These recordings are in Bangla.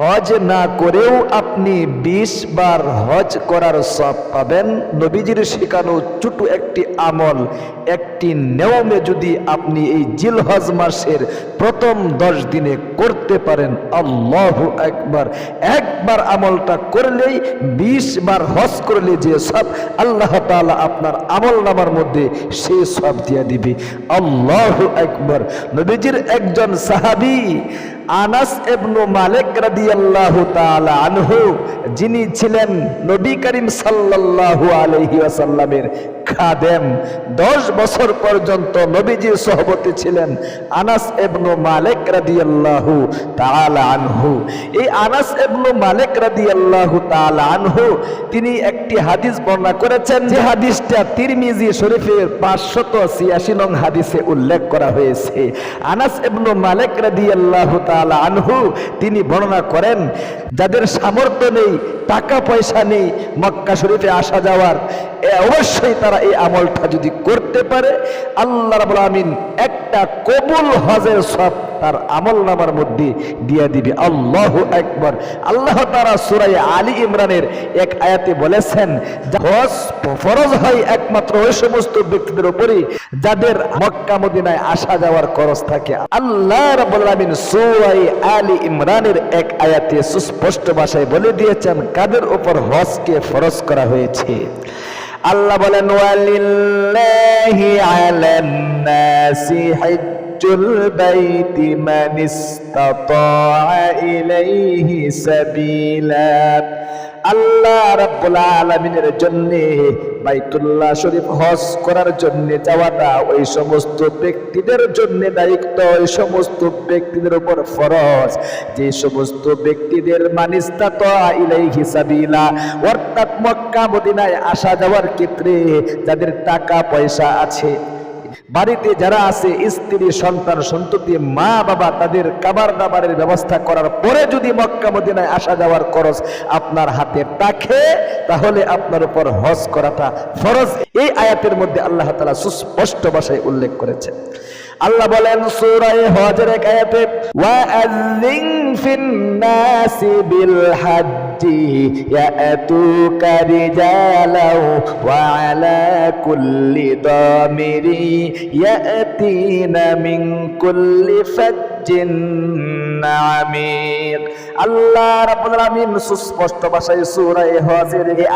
হজ না করেও আপনি বিশ বার হজ করার সব পাবেন। নবীজির শেখানো ছোট একটি আমল, একটি নিয়মে যদি আপনি এই জিল হজ মাসের প্রথম দশ দিনে করতে পারেন, আল্লাহ একবার একবার আমলটা করলেই, বিশ বার হজ করলে যে সব আল্লাহ তাআলা আপনার আমল নামার মধ্যে সে সব দিয়ে দিবে। আল্লাহ একবার নবীজির একজন সাহাবী আনাস এবনু মালিক রাদিয়াল্লাহু তাআলা আনহু যিনি ছিলেন নবী করিম সাল্লাল্লাহু আলাইহি ওয়াসাল্লামের খাদেম। দশ বছর পর্যন্ত নবীজির সহবতী ছিলেন আনাস এবনু মালিক রাদিয়াল্লাহু তাআলা আনহু। এই আনাস এবনু মালিক রাদিয়াল্লাহু তাআলা আনহু, তিনি একটি হাদিস বর্ণনা করেছেন যে হাদিসটা তিরমিজি শরীফের পাঁচশত ছিয়াশি নং হাদিসে উল্লেখ করা হয়েছে। আনাস এবনু মালিক রাদিয়াল্লাহু তাআলা আনহু, তিনি বর্ণনা করেন, যাদের সামর্থ্য নেই, টাকা পয়সা নেই মক্কা শরীফে আসা যাওয়ার অবশ্যই তারা এই আমলটা যদি করতে পারে, আল্লাহ রাব্বুল আমিন একটা কবুল হজের সব তার আমল নামার মধ্যে দিয়ে দিবে। আল্লাহ একবার আল্লাহ তারা সুরাই আলী ইমরানের এক আয়াতে বলেছেন হজ ফরজ হয় একমাত্র ওই সমস্ত ব্যক্তিদের উপরে যাদের মক্কা মদিনায় আসা যাওয়ার খরচ থাকে। আল্লাহ রাব্বুল আমিন সুরাই আলী ইমরানের এক আয়াতে সুস্পষ্ট ভাষায় বলে দিয়েছেন, কাদের উপর হজকে ফরজ করা হয়েছে? আল্লাহ বলেন ওয়ালিল্লাহি আলান নাসি হজ্জুল বাইতি মান ইসতাতাআ ইলাইহি সাবিলা আল্লাহ রাব্বুল আলামিনের জন্য, বাইতুল্লাহ শরীফ হজ করার জন্য যাওয়াটা ওই সমস্ত ব্যক্তিদের জন্য দায়িত্ব, ওই সমস্ত ব্যক্তিদের উপর ফরজ। যে সমস্ত ব্যক্তিদের মানিস্তাত ইলাইহি সাবিলা, অর্থাৎ মক্কা মদিনায় আসা যাওয়ার ক্ষেত্রে যাদের টাকা পয়সা আছে বাড়িতে যারা আছে, স্ত্রী, সন্তান, সন্ততি, মা, বাবা, তাদের কাবার দাবারের ব্যবস্থা করার পরে যদি মক্কা মদিনায় আসা যাওয়ার খরচ আপনার হাতে থাকে, তাহলে আপনার উপর হজ করাটা ফরজ। এই আয়াতের মধ্যে আল্লাহ তালা সুস্পষ্ট ভাষায় উল্লেখ করেছে আল্লাহ বলেন, সূরায়ে হজের এক আয়াতে ওয়াআযিন ফিন নাসি বিল হাজ্জি يأتي يأتوك رجالا وعلى كل ضامر يأتين من كل فج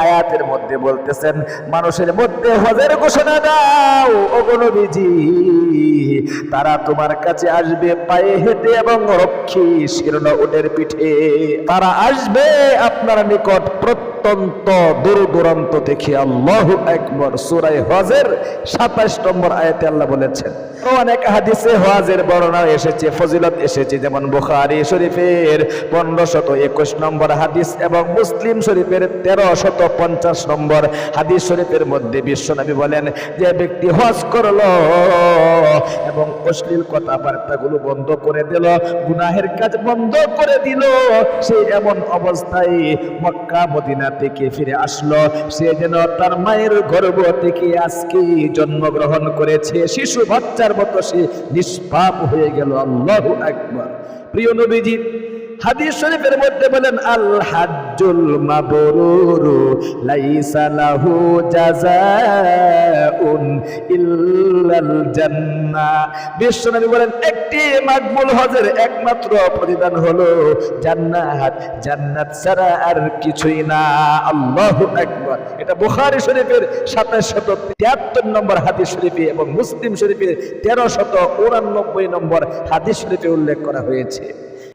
আয়াতের মধ্যে বলতেছেন, মানুষের মধ্যে হজের ঘোষণা দাও, ওগো তারা তোমার কাছে আসবে পায়ে হেঁটে এবং রক্ষী শীর্ণ উটের পিঠে। তারা আসবে আপনার নিকট প্রত্যন্ত দূর দূরান্ত থেকে আল্লাহ একবার সুরাই হজের সাতাশ নম্বর আয়াতে আল্লাহ বলেছেন, অনেক হাদিসে হজের বর্ণনা এসেছে, ফজিলত এসেছে, যেমন বুখারি শরীফের পনেরো শত একুশ নম্বর হাদিস এবং মুসলিম শরীফের তেরো শত পঞ্চাশ নম্বর হাদিস শরীফের মধ্যে বিশ্বনবী বলেন, যে ব্যক্তি হজ করল এবং অশ্লীল কথাবার্তাগুলো বন্ধ করে দিল, গুনাহের কাজ বন্ধ করে দিল, সে এমন অবস্থায় মক্কা মদিনা থেকে ফিরে আসলো। সে যেন তার মায়ের গর্ব থেকে আজকে জন্মগ্রহণ করেছে। শিশু বাচ্চার মতো সে নিষ্পাপ হয়ে গেল। আল্লাহ একবার প্রিয় নবীজি হাদিস শরীফের মধ্যে বলেন আল হাজ্জুল মাবরুরু লাইসা লাহু জাযাউন ইল্লাল জান্নাহ বিশ্বনবী বলেন, একটি মাকবুল হজের একমাত্র প্রতিদান হলো জান্নাত। জান্নাত ছাড়া আর কিছুই না। আল্লাহু আকবার। এটা বুখারী শরীফের 2773 নম্বর হাদিস শরীফে এবং মুসলিম শরীফের 1389 নম্বর হাদিস শরীফে উল্লেখ করা হয়েছে।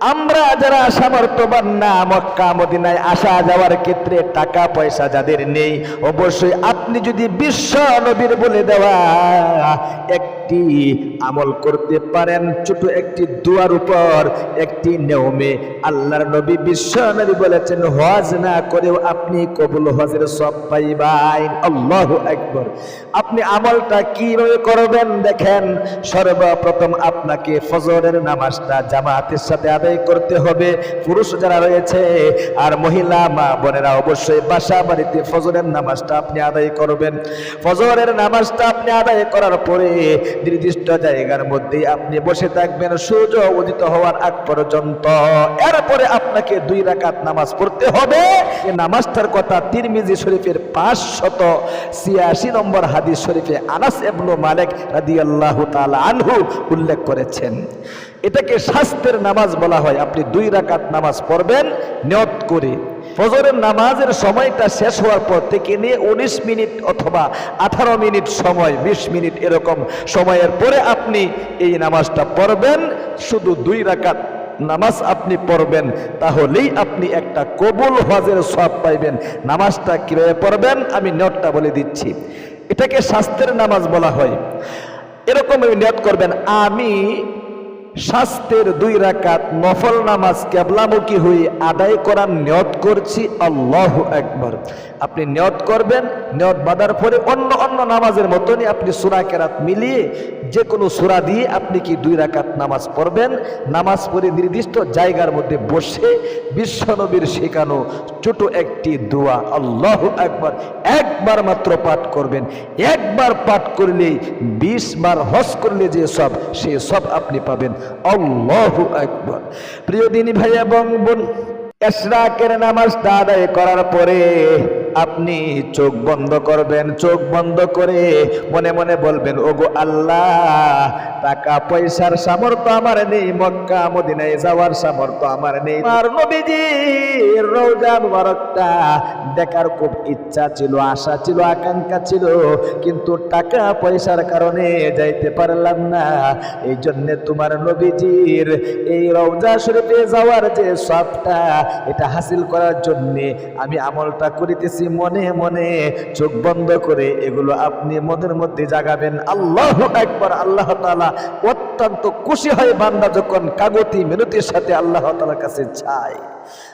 আমরা যারা সামর্থ্যবান না, মক্কা, মদিনায় আসা যাওয়ার ক্ষেত্রে টাকা, পয়সা যাদের নেই, অবশ্যই আপনি যদি বিশ্ব নবীর বলে দেওয়া একটি আমল করতে পারেন, ছোট একটি দুয়ার উপর, একটি নিয়মে আল্লাহর নবী বিশ্ব নবী বলেছেন, হজ না করেও আপনি কবুল হজের সব পাইবাইন আল্লাহু একবার আপনি আমলটা কীভাবে করবেন দেখেন, সর্বপ্রথম আপনাকে ফজরের নামাজটা জামাতের সাথে আদায় আদায় করতে হবে। পুরুষ যারা রয়েছে আর মহিলা, মা বোনেরা অবশ্যই বাসা বাড়িতে ফজরের নামাজটা আপনি আদায় করবেন। ফজরের নামাজটা আপনি আদায় করার পরে নির্দিষ্ট জায়গার মধ্যে আপনি বসে থাকবেন। সূর্য উদিত হওয়ার আগ পর্যন্ত। এরপরে আপনাকে দুই রাকাত নামাজ পড়তে হবে। নামাজটার কথা তিরমিজি শরীফের পাঁচশত ছিয়াশি নম্বর হাদিস শরীফে আনাস এবনু মালিক রাদিয়াল্লাহু তাআলা আনহু উল্লেখ করেছেন। এটাকে স্বাস্থ্যের নামাজ বলা হয়। আপনি দুই রাকাত নামাজ পড়বেন, নিয়ত করে। ফজরের নামাজের সময়টা শেষ হওয়ার পর থেকে নিয়ে উনিশ মিনিট অথবা আঠারো মিনিট সময়, বিশ মিনিট এরকম সময়ের পরে আপনি এই নামাজটা পড়বেন। শুধু দুই রাকাত নামাজ আপনি পড়বেন, তাহলেই আপনি একটা কবুল হজের সব পাইবেন। নামাজটা কীভাবে পড়বেন, আমি নিয়তটা বলে দিচ্ছি। এটাকে স্বাস্থ্যের নামাজ বলা হয়। এরকম নিয়ত করবেন, আমি স্বাস্থ্যের দুই রাকাত নফল নামাজ কেবলামুখী হয়ে আদায় করার নিয়ত করছি, আল্লাহ একবার আপনি নিয়ত করবেন, নিয়ত বাঁধার পরে অন্য অন্য নামাজের মতনই আপনি সুরা কেরাত মিলিয়ে যে কোনো সুরা দিয়ে আপনি কি দুই রাকাত নামাজ পড়বেন? নামাজ পড়ে নির্দিষ্ট জায়গার মধ্যে বসে বিশ্বনবীর শেখানো ছোট একটি দোয়া, আল্লাহ একবার একবার মাত্র পাঠ করবেন। একবার পাঠ করলেই, বিশ বার হজ করলে যে সব, সে সব আপনি পাবেন। আল্লাহ একবার প্রিয় দিনী ভাই এবং বোন এসরাকের নামাজটা আদায় করার পরে আপনি চোখ বন্ধ করবেন, চোখ বন্ধ করে মনে মনে বলবেন, ওগো আল্লাহ, টাকা পয়সার সামর্থ্য আমার নেই, মক্কা, মদিনায় যাওয়ার সামর্থ্য আমার নেই। আর নবীজি রোজা মুবারকটা দেখার খুব ইচ্ছা ছিল, আশা ছিল, আকাঙ্ক্ষা ছিল, কিন্তু টাকা পয়সার কারণে যাইতে পারলাম না। এই জন্য তোমার নবীজির এই রওজা শরীফে যাওয়ার যে সবটা এটা হাসিল করার জন্যে আমি আমলটা করিতেছি। মনে মনে, চোখ বন্ধ করে এগুলো আপনি মনের মধ্যে জাগাবেন। আল্লাহ একবার আল্লাহ তালা অত্যন্ত খুশি হয় বান্দা যখন কাগতি মিনতির সাথে আল্লাহ তালার কাছে চায়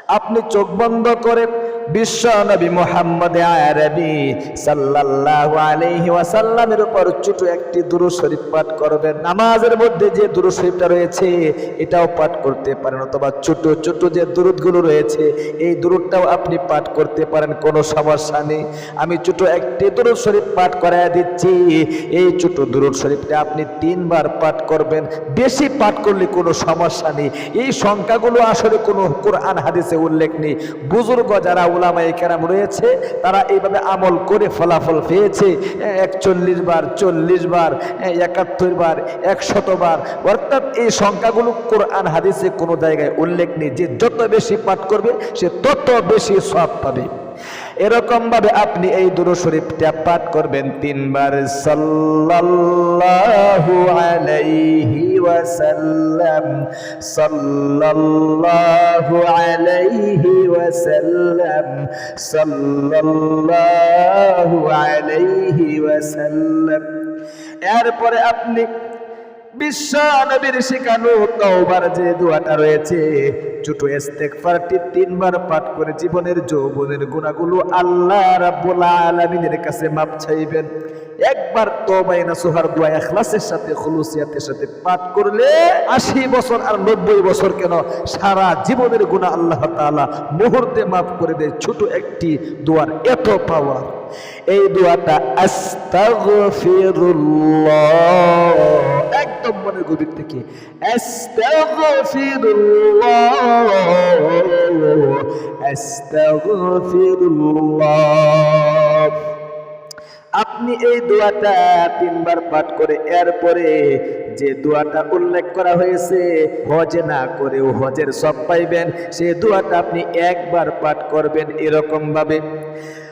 আপনি চোখ বন্ধ করে আরবি সাল্লাল্লাহু আলাইহি ওয়াসাল্লামের উপর ছোট একটি শরীফ পাঠ নামাজের মধ্যে যে শরীফটা রয়েছে, এটাও পাঠ করতে পারেন অথবা ছোট ছোট যে রয়েছে, এই দুরূদটাও আপনি পাঠ করতে পারেন, কোনো সমস্যা নেই। আমি ছোট একটি দুরূদ শরীফ পাঠ করায় দিচ্ছি। এই ছোট দুরূদ শরীফটা আপনি তিনবার পাঠ করবেন। বেশি পাঠ করলে কোনো সমস্যা নেই। এই সংখ্যাগুলো আসলে কোনো কোরআন, হাদিসে উল্লেখ নেই। বুজুর্গ যারা উলামায়ে কেরাম রয়েছে, তারা এইভাবে আমল করে ফলাফল পেয়েছে। একচল্লিশ বার, চল্লিশ বার, একাত্তর বার একশতবার অর্থাৎ এই সংখ্যাগুলো কোরআন, হাদিসে কোনো জায়গায় উল্লেখ নেই। যে যত বেশি পাঠ করবে, সে তত বেশি সব পাবে। এরকম ভাবে আপনি এই দুরু শরীফটা পাঠ করবেন তিনবার। সাল্লাল্লাহু আলাইহি ওয়াসাল্লাম। সাল্লাল্লাহু আলাইহি ওয়াসাল্লাম। সাল্লাল্লাহু আলাইহি ওয়াসাল্লাম। এরপরে আপনি বিশ্ব নবীর শিখানো তওবার যে দোয়াটা রয়েছে, ছোট ইস্তেগফারটি তিনবার পাঠ করে জীবনের যৌবনের গুণাগুলো আল্লাহ রাব্বুল আলামিনের কাছে মাপ চাইবেন। একবার তওবায়ে নাসুহার দোয়া ইখলাসের সাথে, খুলুসিয়াতের সাথে পাঠ করলে আশি বছর আর নব্বই বছর কেন সারা জীবনের গুণা আল্লাহ তাআলা মুহূর্তে মাফ করে দেয়। ছোট একটি দোয়ার এত পাওয়ার এই দোয়াটা আস্তাগফিরুল্লাহ। একদম মনের গভীর থেকে। আস্তাগফিরুল্লাহ। আস্তাগফিরুল্লাহ। আপনি এই দোয়াটা তিনবার পাঠ করে এরপরে যে দোয়াটা উল্লেখ করা হয়েছে, হজে না করেও হজের সব পাইবেন সেই দোয়াটা আপনি একবার পাঠ করবেন এরকম ভাবে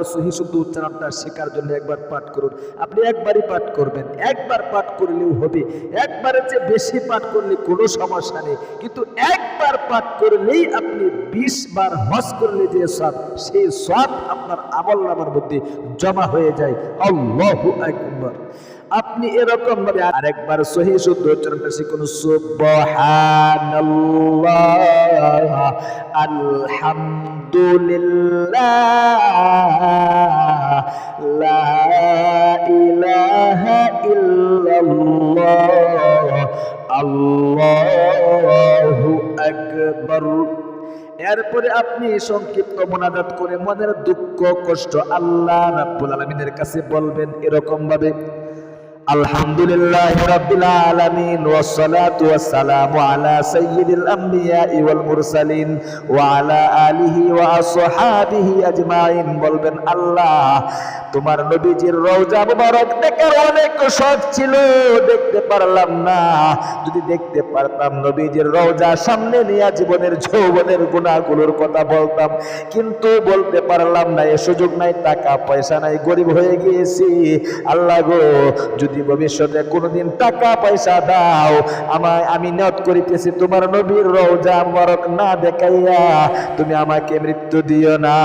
আবার সহি শুদ্ধ উচ্চারণটা শেখার জন্য একবার পাঠ করুন। আপনি একবারই পাঠ করবেন। একবার পাঠ করলেও হবে। একবারের চেয়ে বেশি পাঠ করলে কোনো সমস্যা নেই। কিন্তু একবার পাঠ করলেই আপনি বিশ বার হজ করলে যে সব, সেই সব আপনার আমল নামার মধ্যে জমা হয়ে যায়। আল্লাহু আকবার। আপনি এরকম ভাবে আরেকবার সহি শুদ্ধ উচ্চারণটা শিখুন সুবহানাল্লাহ, আলহামদুলিল্লাহ, লা ইলাহা ইল্লাল্লাহ, আল্লাহু আকবার। এরপরে আপনি সংক্ষিপ্ত মোনাজাত করে মনের দুঃখ, কষ্ট আল্লাহ রাব্বুল আলামিনের কাছে বলবেন এরকম ভাবে। আলহামদুলিল্লাহ রাব্বিল আলামিন ওয়াসসালাতু ওয়াসসালামু আলা সাইয়্যিদিল আমবিয়াই ওয়াল মুরসালিন ওয়া আলা আলিহি ওয়া আসহাবিহি আজমাইন। বলবেন, আল্লাহ, তোমার নবীজির রওজা মুবারক দেখার অনেক শখ ছিল। দেখতে পারলাম না। যদি দেখতে পারতাম নবীজির রওজা সামনে নিয়ে জীবনের যৌবনের গুণাগুলোর কথা বলতাম, কিন্তু বলতে পারলাম না, এ সুযোগ নাই, টাকা পয়সা নাই, গরিব হয়ে গিয়েছি। আল্লাহ গো, যদি ভবিষ্যতে কোনোদিন টাকা পয়সা দাও। আমায় আমি নিয়ত করিতেছি, তোমার নবীর রওজা মরক না দেখাইয়া তুমি আমাকে মৃত্যু দিও না।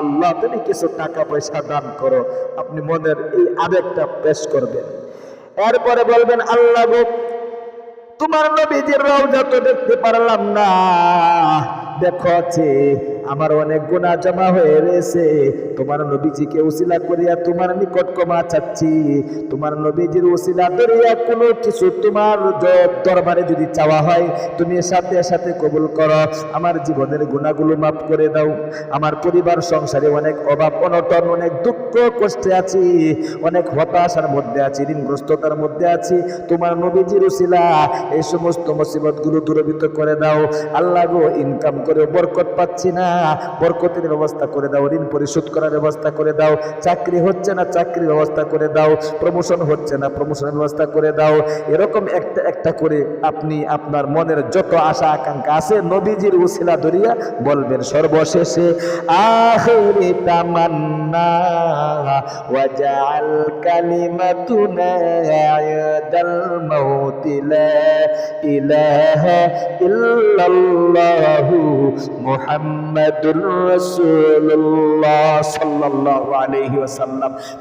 আল্লাহ, তুমি কিছু টাকা পয়সা দান করো, আপনি মনের এই আবেগটা পেশ করবেন। এরপরে বলবেন, আল্লাহ তোমার নবীজির রওজা তো দেখতে পারলাম না। দেখো আমার অনেক গুণা জমা হয়ে রয়েছে। তোমার নবীজিকে উসিলা করিয়া তোমার নিকট ক্ষমা চাচ্ছি। তোমার নবীজির উসিলা ধরিয়া কোনো কিছু তোমার দরবারে যদি চাওয়া হয়, তুমি সাথে সাথে কবুল করো। আমার জীবনের গুণাগুলো মাফ করে দাও। আমার পরিবার, সংসারে অনেক অভাব, অনটন, অনেক দুঃখ, কষ্টে আছি। অনেক হতাশার মধ্যে আছি, ঋণগ্রস্ততার মধ্যে আছি। তোমার নবীজির উসিলা এই সমস্ত মুসিবতগুলো দূরীভূত করে দাও। আল্লাহ গো ইনকাম করে বরকত পাচ্ছি না। বরকতের ব্যবস্থা করে দাও, ঋণ পরিশোধ করার ব্যবস্থা করে দাও, চাকরি হচ্ছে না চাকরির ব্যবস্থা করে দাও প্রমোশন হচ্ছে না প্রমোশনের ব্যবস্থা করে দাও। এরকম একটা একটা করে আপনি আপনার মনের যত আশা, আকাঙ্ক্ষা আছে, নবীজির উসিলা ধরিয়া বলবেন, সর্বশেষে, আখিরি তামান্না, ওয়াজআল কালিমাতুনা ইয়াদাল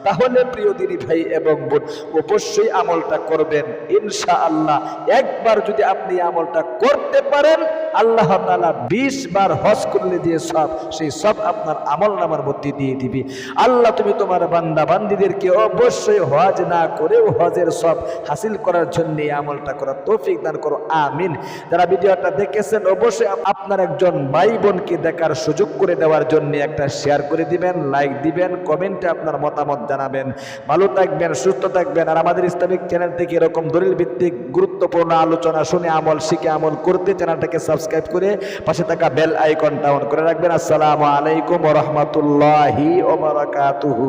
তাহলে প্রিয় দিদি ভাই এবং বোন, অবশ্যই আমলটা করবেন। ইনশাআল্লাহ, একবার যদি আপনি আমলটা করতে পারেন আল্লাহ তাআলা 20 বার হজ করলে দিয়ে সব, সেই সব আপনার আমল নামার মধ্যে দিয়ে দিবি। আল্লাহ তুমি তোমার বান্দা বান্দিদেরকে অবশ্যই হজ না করেও হজের সব হাসিল করার জন্য এই আমলটা করার তৌফিক দান করো। আমিন। যারা ভিডিওটা দেখেছেন, অবশ্যই আপনার একজন ভাই বোনকে দেখার সুযোগ করে দেওয়ার জন্য একটা শেয়ার করে দিবেন, লাইক দিবেন, কমেন্টে আপনার মতামত জানাবেন। ভালো থাকবেন, সুস্থ থাকবেন। আর আমাদের ইসলামিক চ্যানেল থেকে এরকম দলিল ভিত্তিক গুরুত্বপূর্ণ আলোচনা শুনে আমল শিখে আমল করতে চ্যানেলটাকে সাবস্ক্রাইব করে পাশে থাকা বেল আইকনটা অন করে রাখবেন। আসসালামু আলাইকুম রাহমাতুল্লাহি বারাকাতুহু।